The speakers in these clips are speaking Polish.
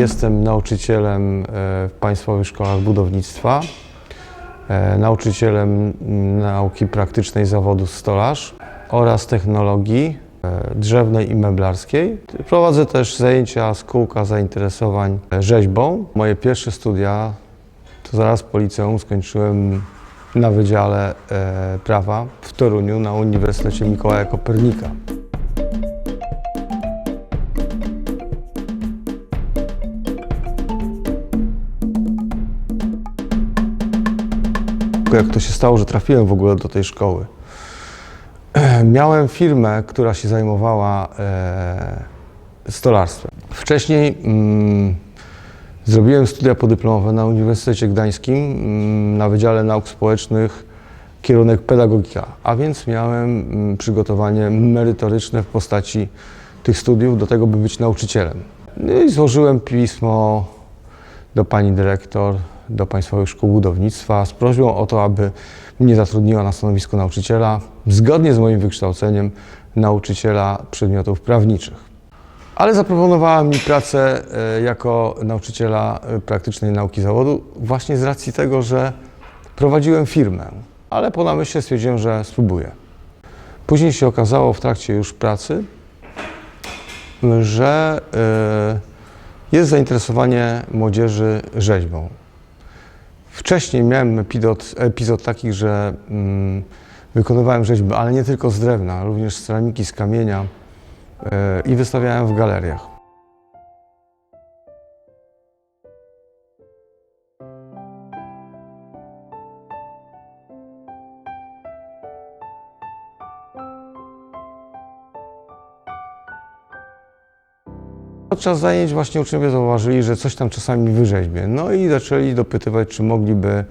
Jestem nauczycielem e, w Państwowych Szkołach Budownictwa, e, nauczycielem nauki praktycznej zawodu stolarz oraz technologii e, drzewnej i meblarskiej. Prowadzę też zajęcia z kółka zainteresowań rzeźbą. Moje pierwsze studia to zaraz po liceum skończyłem na Wydziale Prawa w Toruniu na Uniwersytecie Mikołaja Kopernika. Jak to się stało, że trafiłem w ogóle do tej szkoły. Miałem firmę, która się zajmowała e, stolarstwem. Wcześniej mm, zrobiłem studia podyplomowe na Uniwersytecie Gdańskim mm, na Wydziale Nauk Społecznych kierunek pedagogika, a więc miałem mm, przygotowanie merytoryczne w postaci tych studiów do tego, by być nauczycielem. No i złożyłem pismo do pani dyrektor, do Państwowych Szkół Budownictwa z prośbą o to, aby mnie zatrudniła na stanowisku nauczyciela, zgodnie z moim wykształceniem nauczyciela przedmiotów prawniczych. Ale zaproponowała mi pracę e, jako nauczyciela e, praktycznej nauki zawodu właśnie z racji tego, że prowadziłem firmę, ale po namyśle stwierdziłem, że spróbuję. Później się okazało w trakcie już pracy, że e, jest zainteresowanie młodzieży rzeźbą. Wcześniej miałem epizod, epizod taki, że mm, wykonywałem rzeźby, ale nie tylko z drewna, również z ceramiki, z kamienia e, i wystawiałem w galeriach. Podczas zajęć właśnie uczniowie zauważyli, że coś tam czasami wyrzeźbię. No i zaczęli dopytywać, czy mogliby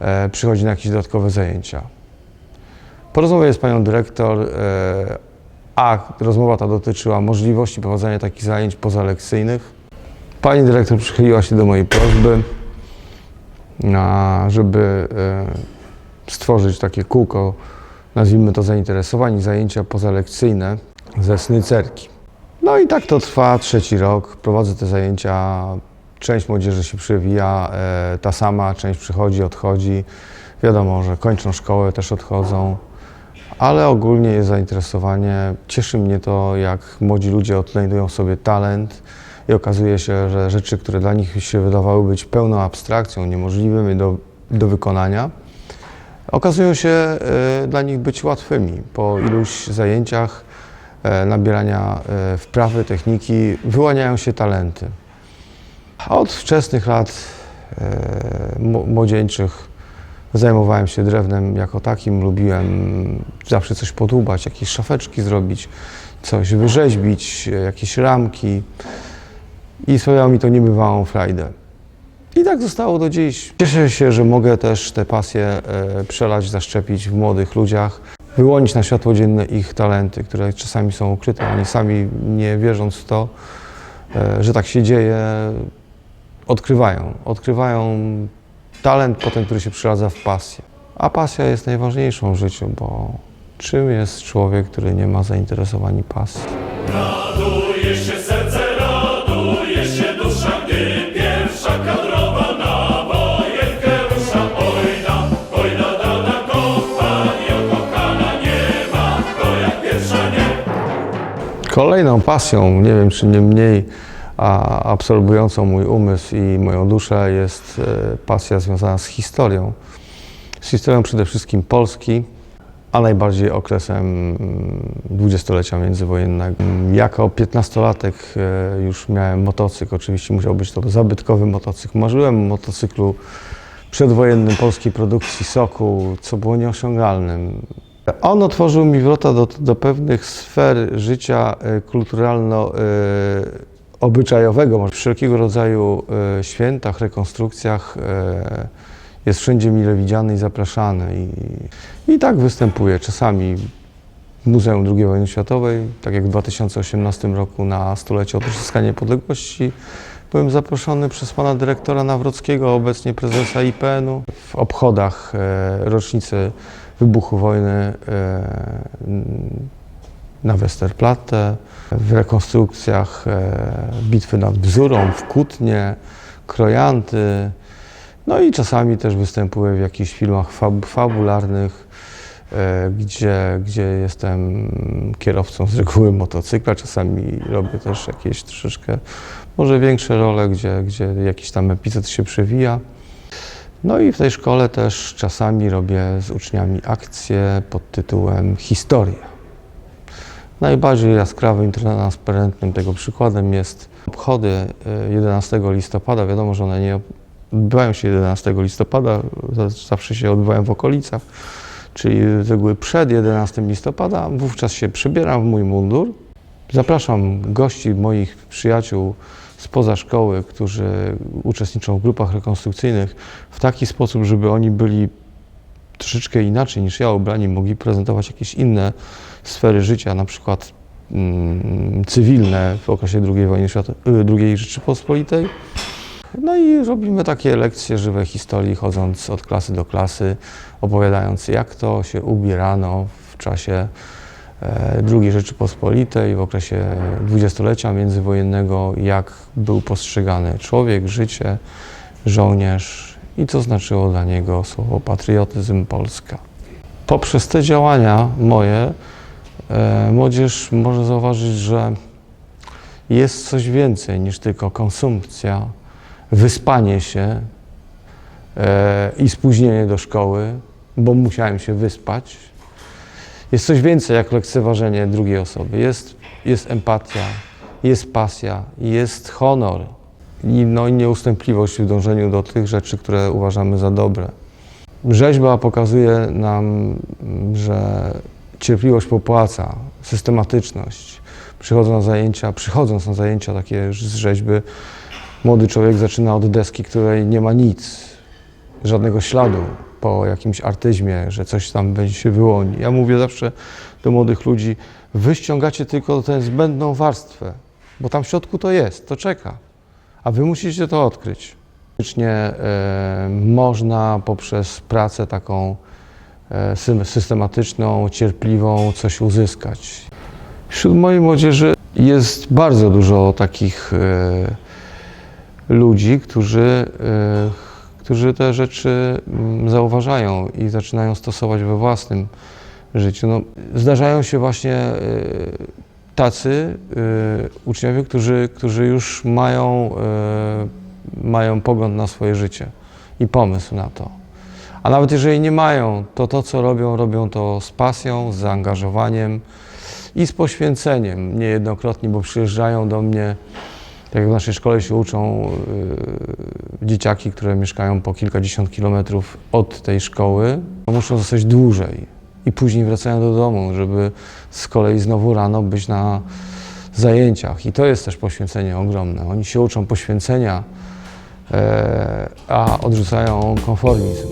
e, przychodzić na jakieś dodatkowe zajęcia. Po rozmowie z panią dyrektor, e, a rozmowa ta dotyczyła możliwości prowadzenia takich zajęć pozalekcyjnych, pani dyrektor przychyliła się do mojej prośby, a, żeby e, stworzyć takie kółko, nazwijmy to zainteresowań, zajęcia pozalekcyjne ze snycerki. No i tak to trwa trzeci rok. Prowadzę te zajęcia. Część młodzieży się przewija, e, ta sama, część przychodzi, odchodzi. Wiadomo, że kończą szkołę, też odchodzą, ale ogólnie jest zainteresowanie. Cieszy mnie to, jak młodzi ludzie odnajdują sobie talent i okazuje się, że rzeczy, które dla nich się wydawały być pełną abstrakcją, niemożliwymi do, do wykonania, okazują się e, dla nich być łatwymi. Po iluś zajęciach nabierania e, wprawy, techniki, wyłaniają się talenty. A Od wczesnych lat e, młodzieńczych zajmowałem się drewnem jako takim, lubiłem zawsze coś podłubać, jakieś szafeczki zrobić, coś wyrzeźbić, e, jakieś ramki i sprawiało mi to niebywałą frajdę. I tak zostało do dziś. Cieszę się, że mogę też te pasje e, przelać, zaszczepić w młodych ludziach, wyłonić na światło dzienne ich talenty, które czasami są ukryte. Oni sami nie wierząc w to, e, że tak się dzieje, odkrywają. Odkrywają talent potem, który się przeradza w pasję. A pasja jest najważniejszą w życiu, bo czym jest człowiek, który nie ma zainteresowań i pasji? Raduje się serce, Kolejną pasją, nie wiem czy nie mniej a absorbującą mój umysł i moją duszę jest e, pasja związana z historią. Z historią przede wszystkim Polski, a najbardziej okresem mm, dwudziestolecia międzywojennego. Jako piętnastolatek e, już miałem motocykl, oczywiście musiał być to zabytkowy motocykl. Marzyłem o motocyklu przedwojennym polskiej produkcji Soku, co było nieosiągalnym. On otworzył mi wrota do, do pewnych sfer życia e, kulturalno-obyczajowego. W wszelkiego rodzaju e, świętach, rekonstrukcjach e, jest wszędzie mile widziany i zapraszany. I, I tak występuje czasami w Muzeum II Wojny Światowej, tak jak w 2018 roku na stulecie odzyskania niepodległości. Byłem zaproszony przez pana dyrektora Nawrockiego, obecnie prezesa IPN-u, w obchodach e, rocznicy wybuchu wojny e, na Westerplatte, w rekonstrukcjach e, bitwy nad Bzurą, w Kutnie, Krojanty. No i czasami też występuję w jakichś filmach fab fabularnych, e, gdzie, gdzie jestem kierowcą z reguły motocykla. Czasami robię też jakieś troszeczkę, może większe role, gdzie, gdzie jakiś tam epizod się przewija. No i w tej szkole też czasami robię z uczniami akcje pod tytułem Historia. Najbardziej jaskrawym transparentnym tego przykładem jest obchody e, 11 listopada. Wiadomo, że one nie odbywają się 11 listopada, za- zawsze się odbywają w okolicach, czyli z reguły przed 11 listopada. Wówczas się przebieram w mój mundur. Zapraszam gości, moich przyjaciół spoza szkoły, którzy uczestniczą w grupach rekonstrukcyjnych w taki sposób, żeby oni byli troszeczkę inaczej niż ja ubrani, mogli prezentować jakieś inne sfery życia, na przykład mm, cywilne w okresie II wojny światowej, II Rzeczypospolitej. No i robimy takie lekcje żywej historii, chodząc od klasy do klasy, opowiadając jak to się ubierano w czasie II Rzeczypospolitej, w okresie dwudziestolecia międzywojennego, jak był postrzegany człowiek, życie, żołnierz i co znaczyło dla niego słowo patriotyzm Polska. Poprzez te działania moje e, młodzież może zauważyć, że jest coś więcej niż tylko konsumpcja, wyspanie się e, i spóźnienie do szkoły, bo musiałem się wyspać. Jest coś więcej jak lekceważenie drugiej osoby. Jest, jest empatia, jest pasja, jest honor i, no, i nieustępliwość w dążeniu do tych rzeczy, które uważamy za dobre. Rzeźba pokazuje nam, że cierpliwość popłaca, systematyczność. Przychodząc na zajęcia, przychodząc na zajęcia takie z rzeźby, młody człowiek zaczyna od deski, której nie ma nic, żadnego śladu po jakimś artyzmie, że coś tam będzie się wyłoni. Ja mówię zawsze do młodych ludzi, wy ściągacie tylko tę zbędną warstwę, bo tam w środku to jest, to czeka, a wy musicie to odkryć. Faktycznie e, można poprzez pracę taką e, systematyczną, cierpliwą coś uzyskać. Wśród mojej młodzieży jest bardzo dużo takich e, ludzi, którzy, którzy te rzeczy mm, zauważają i zaczynają stosować we własnym życiu. No, zdarzają się właśnie e, tacy e, uczniowie, którzy, którzy już mają, e, mają pogląd na swoje życie i pomysł na to. A nawet jeżeli nie mają, to to, co robią, robią to z pasją, z zaangażowaniem i z poświęceniem. Niejednokrotnie, bo przyjeżdżają do mnie, tak jak w naszej szkole się uczą yy, dzieciaki, które mieszkają po kilkadziesiąt kilometrów od tej szkoły, muszą zostać dłużej i później wracają do domu, żeby z kolei znowu rano być na zajęciach. I to jest też poświęcenie ogromne. Oni się uczą poświęcenia, e, a odrzucają konformizm.